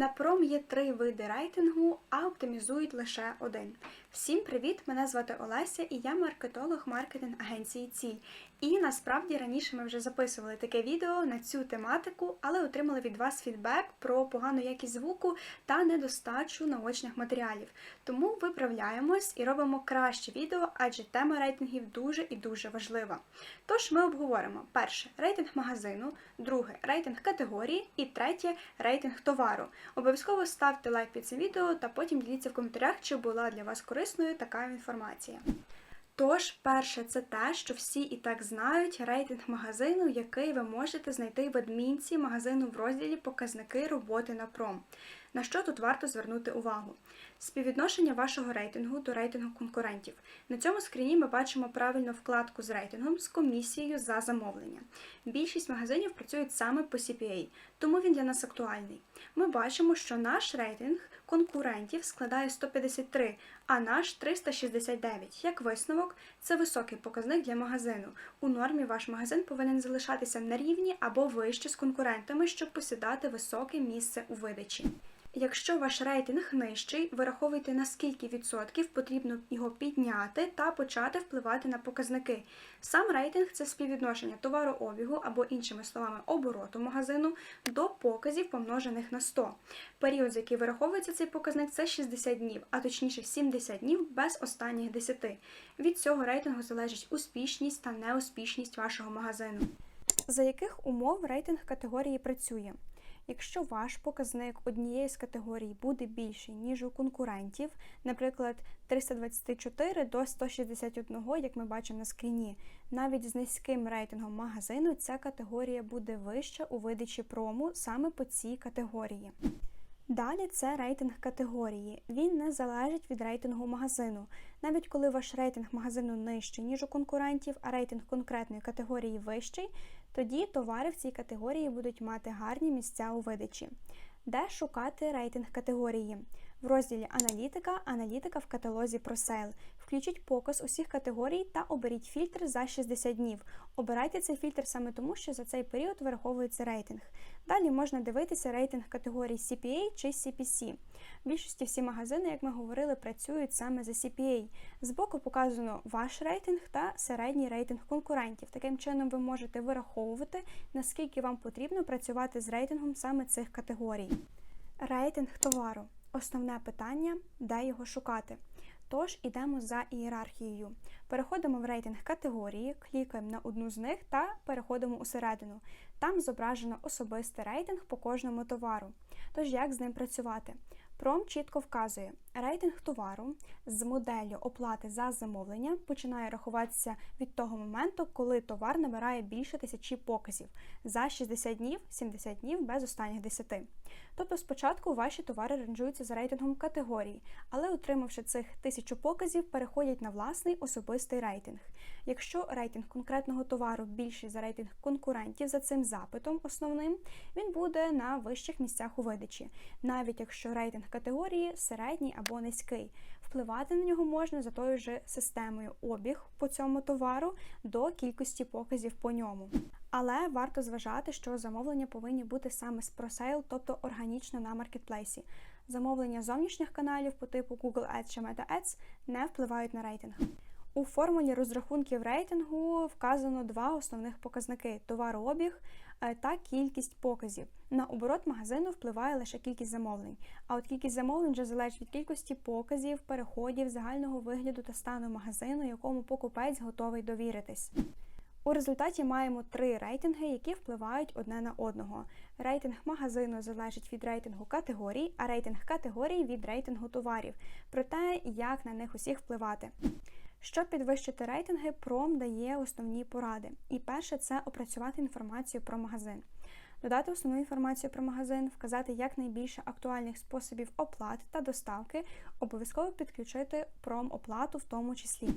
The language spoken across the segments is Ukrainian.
На пром є три види рейтингу, а оптимізують лише один. Всім привіт! Мене звати Олеся і я маркетолог маркетинг агенції Ціль. І насправді раніше ми вже записували таке відео на цю тематику, але отримали від вас фідбек про погану якість звуку та недостачу наочних матеріалів. Тому виправляємось і робимо краще відео, адже тема рейтингів дуже і дуже важлива. Тож ми обговоримо перше рейтинг магазину, друге рейтинг категорії і третє рейтинг товару. Обов'язково ставте лайк під цим відео та потім діліться в коментарях, чи була для вас корисною така інформація. Тож, перше, це те, що всі і так знають рейтинг магазину, який ви можете знайти в адмінці магазину в розділі Показники роботи на пром. На що тут варто звернути увагу? Співвідношення вашого рейтингу до рейтингу конкурентів. На цьому скріні ми бачимо правильну вкладку з рейтингом з комісією за замовлення. Більшість магазинів працюють саме по CPA, тому він для нас актуальний. Ми бачимо, що наш рейтинг конкурентів складає 153, а наш 369. Як висновок, це високий показник для магазину. У нормі ваш магазин повинен залишатися на рівні або вище з конкурентами, щоб посідати високе місце у видачі. Якщо ваш рейтинг нижчий, вираховуйте на скільки відсотків потрібно його підняти та почати впливати на показники. Сам рейтинг це співвідношення товарообігу або, іншими словами, обороту магазину до показів, помножених на 100. Період, за який вираховується цей показник, це 60 днів, а точніше 70 днів без останніх 10. Від цього рейтингу залежить успішність та неуспішність вашого магазину. За яких умов рейтинг категорії працює? Якщо ваш показник однієї з категорій буде більший, ніж у конкурентів, наприклад, 324 до 161, як ми бачимо на скріні, навіть з низьким рейтингом магазину ця категорія буде вища у видачі прому саме по цій категорії. Далі це рейтинг категорії. Він не залежить від рейтингу магазину. Навіть коли ваш рейтинг магазину нижчий, ніж у конкурентів, а рейтинг конкретної категорії вищий, тоді товари в цій категорії будуть мати гарні місця у видачі. Де шукати рейтинг категорії? В розділі Аналітика, аналітика в каталозі ProSale. Включіть показ усіх категорій та оберіть фільтр за 60 днів. Обирайте цей фільтр саме тому, що за цей період вираховується рейтинг. Далі можна дивитися рейтинг категорій CPA чи CPC. В більшості всі магазини, як ми говорили, працюють саме за CPA. Збоку показано ваш рейтинг та середній рейтинг конкурентів. Таким чином ви можете вираховувати, наскільки вам потрібно працювати з рейтингом саме цих категорій. Рейтинг товару. Основне питання, де його шукати. Тож ідемо за ієрархією. Переходимо в рейтинг категорії, клікаємо на одну з них та переходимо усередину. Там зображено особистий рейтинг по кожному товару. Тож як з ним працювати? Пром чітко вказує, рейтинг товару з моделлю оплати за замовлення починає рахуватися від того моменту, коли товар набирає більше тисячі показів за 60 днів, 70 днів без останніх 10. Тобто спочатку ваші товари ранжуються за рейтингом категорії, але отримавши цих тисячу показів, переходять на власний особистий рейтинг. Якщо рейтинг конкретного товару більший за рейтинг конкурентів за цим запитом основним, він буде на вищих місцях у видачі, навіть якщо рейтинг категорії середній або низький. Впливати на нього можна за тою ж системою обіг по цьому товару до кількості показів по ньому. Але варто зважати, що замовлення повинні бути саме з просейл, тобто органічно на маркетплейсі. Замовлення зовнішніх каналів по типу Google Ads чи Meta Ads не впливають на рейтинг. У формулі розрахунків рейтингу вказано два основних показники: товарообіг та кількість показів. На оборот магазину впливає лише кількість замовлень. А от кількість замовлень вже залежить від кількості показів, переходів, загального вигляду та стану магазину, якому покупець готовий довіритись. У результаті маємо три рейтинги, які впливають одне на одного. Рейтинг магазину залежить від рейтингу категорій, а рейтинг категорій від рейтингу товарів. Про те, як на них усіх впливати. Щоб підвищити рейтинги, пром дає основні поради. І перше це опрацювати інформацію про магазин. Додати основну інформацію про магазин, вказати якнайбільше актуальних способів оплати та доставки, обов'язково підключити промоплату в тому числі.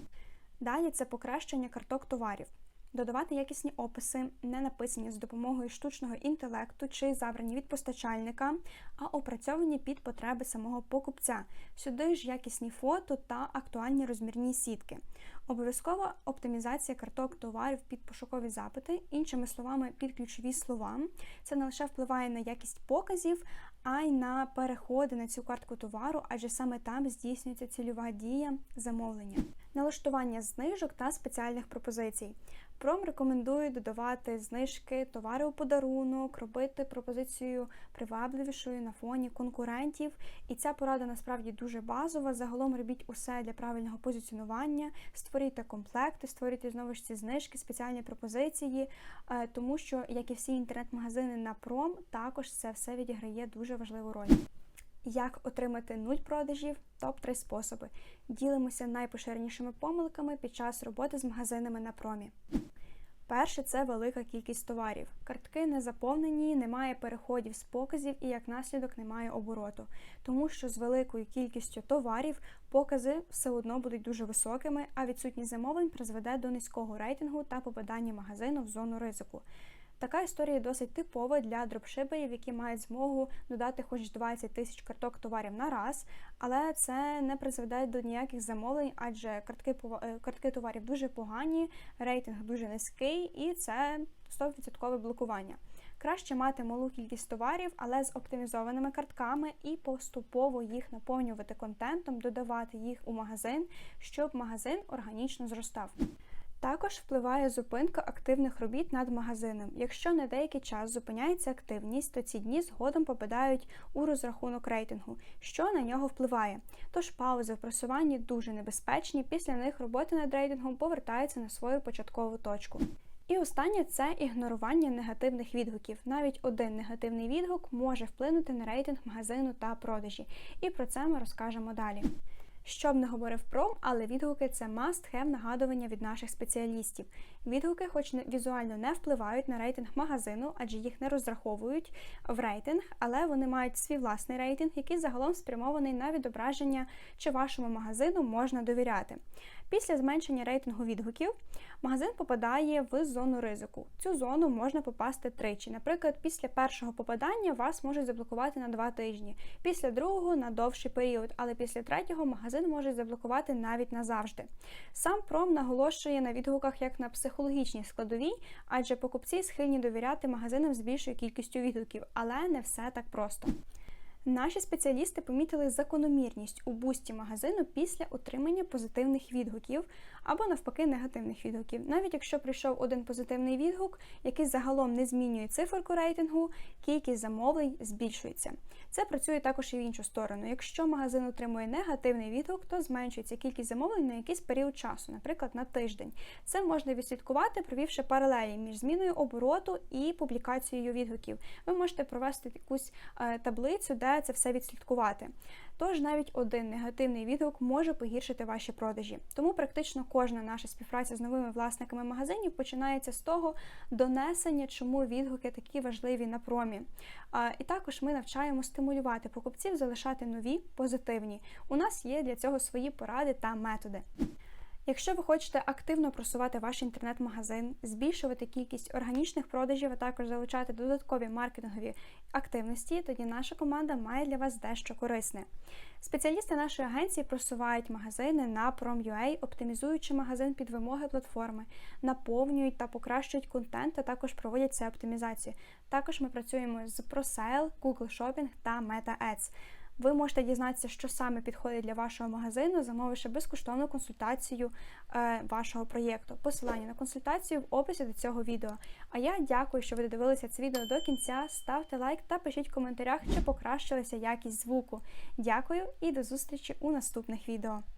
Далі це покращення карток товарів. Додавати якісні описи, не написані з допомогою штучного інтелекту чи забрані від постачальника, а опрацьовані під потреби самого покупця. Сюди ж якісні фото та актуальні розмірні сітки. Обов'язкова оптимізація карток товарів під пошукові запити, іншими словами, під ключові слова. Це не лише впливає на якість показів, а й на переходи на цю картку товару, адже саме там здійснюється цільова дія замовлення. Налаштування знижок та спеціальних пропозицій. Пром рекомендує додавати знижки, товари у подарунок, робити пропозицію привабливішою на фоні конкурентів. І ця порада насправді дуже базова. Загалом робіть усе для правильного позиціонування, створюйте комплекти, створюйте знову ж ці знижки, спеціальні пропозиції, е, тому що, як і всі інтернет-магазини на пром, також це все відіграє дуже важливу роль. Як отримати нуль продажів? Топ-3 способи. Ділимося найпоширенішими помилками під час роботи з магазинами на промі. Перше це велика кількість товарів. Картки не заповнені, немає переходів з показів і як наслідок немає обороту. Тому що з великою кількістю товарів покази все одно будуть дуже високими, а відсутність замовлень призведе до низького рейтингу та попадання магазину в зону ризику. Така історія досить типова для дропшиперів, які мають змогу додати хоч 20 тисяч карток товарів на раз, але це не призведе до ніяких замовлень, адже картки е, картки товарів дуже погані, рейтинг дуже низький, і це 100% блокування. Краще мати малу кількість товарів, але з оптимізованими картками і поступово їх наповнювати контентом, додавати їх у магазин, щоб магазин органічно зростав. Також впливає зупинка активних робіт над магазином. Якщо на деякий час зупиняється активність, то ці дні згодом попадають у розрахунок рейтингу, що на нього впливає. Тож паузи в просуванні дуже небезпечні, після них робота над рейтингом повертається на свою початкову точку. І останнє це ігнорування негативних відгуків. Навіть один негативний відгук може вплинути на рейтинг магазину та продажі. І про це ми розкажемо далі. Що б не говорив пром, але відгуки це must-have нагадування від наших спеціалістів. Відгуки, хоч візуально не впливають на рейтинг магазину, адже їх не розраховують в рейтинг, але вони мають свій власний рейтинг, який загалом спрямований на відображення, чи вашому магазину можна довіряти. Після зменшення рейтингу відгуків магазин попадає в зону ризику. Цю зону можна попасти тричі. Наприклад, після першого попадання вас можуть заблокувати на два тижні, після другого на довший період, але після третього магазин можуть заблокувати навіть назавжди. Сам пром наголошує на відгуках як на психологічній складовій, адже покупці схильні довіряти магазинам з більшою кількістю відгуків, але не все так просто. Наші спеціалісти помітили закономірність у бусті магазину після отримання позитивних відгуків або навпаки негативних відгуків. Навіть якщо прийшов один позитивний відгук, який загалом не змінює циферку рейтингу, кількість замовлень збільшується. Це працює також і в іншу сторону. Якщо магазин отримує негативний відгук, то зменшується кількість замовлень на якийсь період часу, наприклад, на тиждень. Це можна відслідкувати, провівши паралелі між зміною обороту і публікацією відгуків. Ви можете провести якусь е, таблицю, де це все відслідкувати. Тож навіть один негативний відгук може погіршити ваші продажі. Тому практично кожна наша співпраця з новими власниками магазинів починається з того донесення, чому відгуки такі важливі на промі. І також ми навчаємо стимулювати покупців залишати нові позитивні. У нас є для цього свої поради та методи. Якщо ви хочете активно просувати ваш інтернет-магазин, збільшувати кількість органічних продажів, а також залучати додаткові маркетингові активності, тоді наша команда має для вас дещо корисне. Спеціалісти нашої агенції просувають магазини на Prom.ua, оптимізуючи магазин під вимоги платформи, наповнюють та покращують контент, а також проводять це оптимізацію. Також ми працюємо з ProSale, Google Shopping та Meta Ads. Ви можете дізнатися, що саме підходить для вашого магазину, замовивши безкоштовну консультацію е, вашого проєкту. Посилання на консультацію в описі до цього відео. А я дякую, що ви додивилися це відео до кінця. Ставте лайк та пишіть в коментарях, чи покращилася якість звуку. Дякую і до зустрічі у наступних відео.